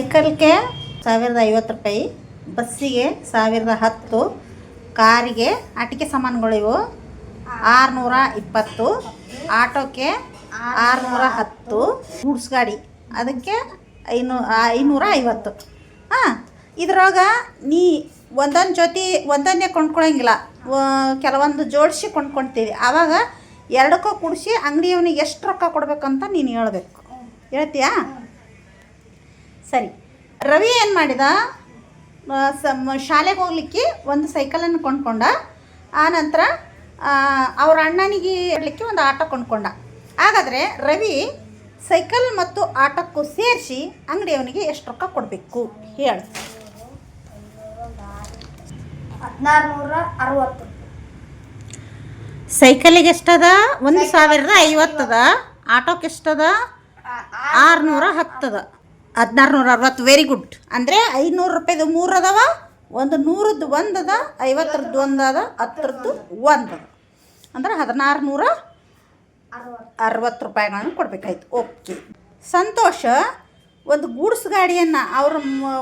ಸೈಕಲ್ಗೆ ಸಾವಿರದ ಐವತ್ತು ರೂಪಾಯಿ, ಬಸ್ಸಿಗೆ ಸಾವಿರದ ಹತ್ತು, ಕಾರಿಗೆ ಆಟಿಕೆ ಸಾಮಾನುಗಳು ಇವು ಆರುನೂರ ಇಪ್ಪತ್ತು, ಆಟೋಕ್ಕೆ ಆರುನೂರ ಹತ್ತು, ಗೂಡ್ಸ್ ಗಾಡಿ ಅದಕ್ಕೆ ಐನೂ ಐನೂರ ಐವತ್ತು. ಹಾಂ ಇದ್ರೊಳಗೆ ನೀ ಒಂದೊಂದು ಜೊತೆ ಒಂದೊಂದೇ ಕೊಂಡ್ಕೊಳಂಗಿಲ್ಲ. ಕೆಲವೊಂದು ಜೋಡಿಸಿ ಕೊಂಡ್ಕೊಳ್ತೀವಿ. ಆವಾಗ ಎರಡಕ್ಕೂ ಕೂಡಿಸಿ ಅಂಗಡಿಯವನಿಗೆ ಎಷ್ಟು ರೊಕ್ಕ ಕೊಡಬೇಕಂತ ನೀನು ಹೇಳ್ಬೇಕು. ಹೇಳ್ತೀಯಾ? ಸರಿ. ರವಿ ಏನು ಮಾಡಿದ? ಶಾಲೆಗೆ ಹೋಗ್ಲಿಕ್ಕೆ ಒಂದು ಸೈಕಲನ್ನು ಕೊಂಡ್ಕೊಂಡ. ಆ ನಂತರ ಅವ್ರ ಅಣ್ಣನಿಗೆ ಇರಲಿಕ್ಕೆ ಒಂದು ಆಟೋ ಕೊಂಡ್ಕೊಂಡ. ಹಾಗಾದರೆ ರವಿ ಸೈಕಲ್ ಮತ್ತು ಆಟಕ್ಕೂ ಸೇರಿಸಿ ಅಂಗಡಿಯವನಿಗೆ ಎಷ್ಟು ರೊಕ್ಕ ಕೊಡಬೇಕು? ಹೇಳು. ಹದಿನಾರು ನೂರ ಅರವತ್ತು. ಸೈಕಲಿಗೆ ಎಷ್ಟದ? ಒಂದು ಸಾವಿರದ ಐವತ್ತದ. ಆಟೋಕ್ಕೆ ಎಷ್ಟದ? ಆರುನೂರ ಹತ್ತದ. ಹದಿನಾರು ನೂರ ಅರವತ್ತು ವೆರಿ ಗುಡ್ ಅಂದರೆ ಐನೂರು ರೂಪಾಯಿದು ಮೂರು ಅದಾವ, ಒಂದು ನೂರದ್ದು ಒಂದು ಅದ, ಐವತ್ತರದ್ದು ಒಂದು ಅದ, ಹತ್ತರದ್ದು ಒಂದು ಅದ. ಅಂದ್ರೆ ಹದಿನಾರು ನೂರ ಅರವತ್ತು ರೂಪಾಯಿಗಳನ್ನು ಕೊಡಬೇಕಾಯ್ತು. ಓಕೆ ಸಂತೋಷ, ಒಂದು ಗೂಡ್ಸ್ ಗಾಡಿಯನ್ನು, ಅವ್ರ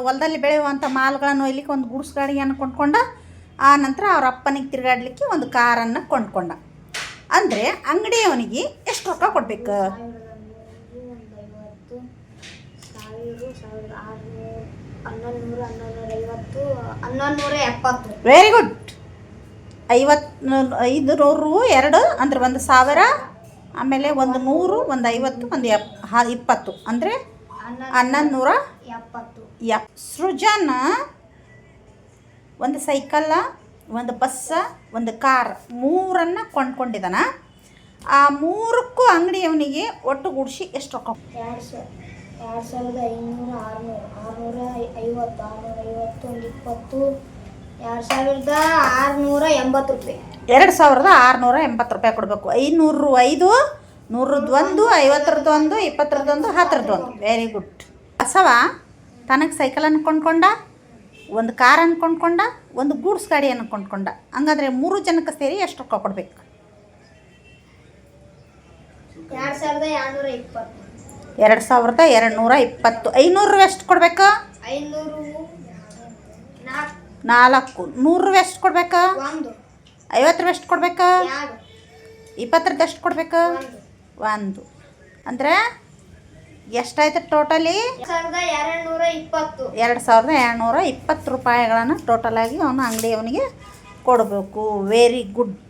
ಹೊಲದಲ್ಲಿ ಬೆಳೆಯುವಂಥ ಮಾಲ್ಗಳನ್ನು ಒಯ್ಲಿಕ್ಕೆ ಒಂದು ಗೂಡ್ಸ್ ಗಾಡಿಯನ್ನು ಕೊಂಡ್ಕೊಂಡ, ಆ ನಂತರ ಅವ್ರ ಅಪ್ಪನಿಗೆ ತಿರುಗಾಡಲಿಕ್ಕೆ ಒಂದು ಕಾರನ್ನು ಕೊಂಡ್ಕೊಂಡ. ಅಂದರೆ ಅಂಗಡಿಯವನಿಗೆ ಎಷ್ಟು ರೊಕ್ಕ ಕೊಡ್ಬೇಕು ಒಂದು ಐವತ್ತು ಸಾವಿರ ಸಾವಿರದ ಆರುನೂರು ಹನ್ನೊಂದು ನೂರ ಹನ್ನೊಂದು ನೂರ ಐವತ್ತು ಹನ್ನೊಂದು ನೂರ ಎಪ್ಪತ್ತು ವೆರಿ ಗುಡ್ ಐವತ್ತು ಐದು ನೂರು ಎರಡು ಅಂದ್ರೆ ಒಂದು ಸಾವಿರ ಆಮೇಲೆ ಒಂದು ನೂರು ಒಂದು ಐವತ್ತು ಒಂದು ಎಪ್ ಹ ಇಪ್ಪತ್ತು. ಅಂದರೆ ಹನ್ನೊಂದು ಹನ್ನೊಂದು ನೂರ ಎಪ್ಪತ್ತು ಎಪ್ ಸೃಜನ್ ಒಂದು ಸೈಕಲ್ಲ ಒಂದು ಬಸ್ಸ ಒಂದು ಕಾರ್ ಮೂರನ್ನು ಕೊಂಡ್ಕೊಂಡಿದ್ದಾನ ಆ ಮೂರಕ್ಕೂ ಅಂಗಡಿಯವನಿಗೆ ಒಟ್ಟುಗೂಡಿಸಿ ಎಷ್ಟು ರೊಕ್ಕ ಎರಡು ಸಾವಿರ ಎರಡು ಸಾವಿರದ ಐನೂರ ಆರುನೂರು ಆರುನೂರ ಐವತ್ತು ಆರುನೂರ ಐವತ್ತು ಒಂದು ಇಪ್ಪತ್ತು ಎರಡು ಸಾವಿರದ ಆರುನೂರ ಎಂಬತ್ತು ರೂಪಾಯಿ. ಎರಡು ಸಾವಿರದ ಆರುನೂರ ಎಂಬತ್ತು ರೂಪಾಯಿ ಕೊಡಬೇಕು. ಐನೂರು ಐದು ನೂರದ್ದು ಒಂದು ಐವತ್ತರದ್ದು ಒಂದು ಇಪ್ಪತ್ತರದ್ದು ಒಂದು ಹತ್ತರದ್ದು ಒಂದು. ವೆರಿ ಗುಡ್ ಬಸವ ತನಗೆ ಸೈಕಲನ್ನು ಕೊಂಡ್ಕೊಂಡ ಒಂದು ಕಾರನ್ನು ಕೊಂಡ್ಕೊಂಡ ಒಂದು ಗೂಡ್ಸ್ ಗಾಡಿಯನ್ನು ಕೊಂಡ್ಕೊಂಡ. ಹಂಗಾದ್ರೆ ಮೂರು ಜನಕ್ಕೆ ಸೇರಿ ಎಷ್ಟು ರೊಕ್ಕ ಕೊಡಬೇಕು? ಎರಡು ಸಾವಿರದ ಎರಡುನೂರ ಇಪ್ಪತ್ತು. ಎರಡು ಸಾವಿರದ ಎರಡು ನೂರ ಇಪ್ಪತ್ತು. ಐನೂರು ಎಷ್ಟು ಕೊಡ್ಬೇಕು? ನಾಲ್ಕು. ನೂರು ಎಷ್ಟು ಕೊಡ್ಬೇಕು? ಒಂದು. ಐವತ್ತರ ಎಷ್ಟು ಕೊಡ್ಬೇಕು? ಇಪ್ಪತ್ತರದ್ದು ಎಷ್ಟು ಕೊಡ್ಬೇಕು? ಒಂದು. ಅಂದರೆ ಎಷ್ಟಾಯ್ತು ಟೋಟಲಿ? ಎರಡು ಸಾವಿರದ ಎರಡು ನೂರ ಇಪ್ಪತ್ತು. ಎರಡು ಸಾವಿರದ ಎರಡುನೂರ ಇಪ್ಪತ್ತು ರೂಪಾಯಿಗಳನ್ನು ಟೋಟಲಾಗಿ ಅವನು ಅಂಗಡಿಯವನಿಗೆ ಕೊಡಬೇಕು. Very good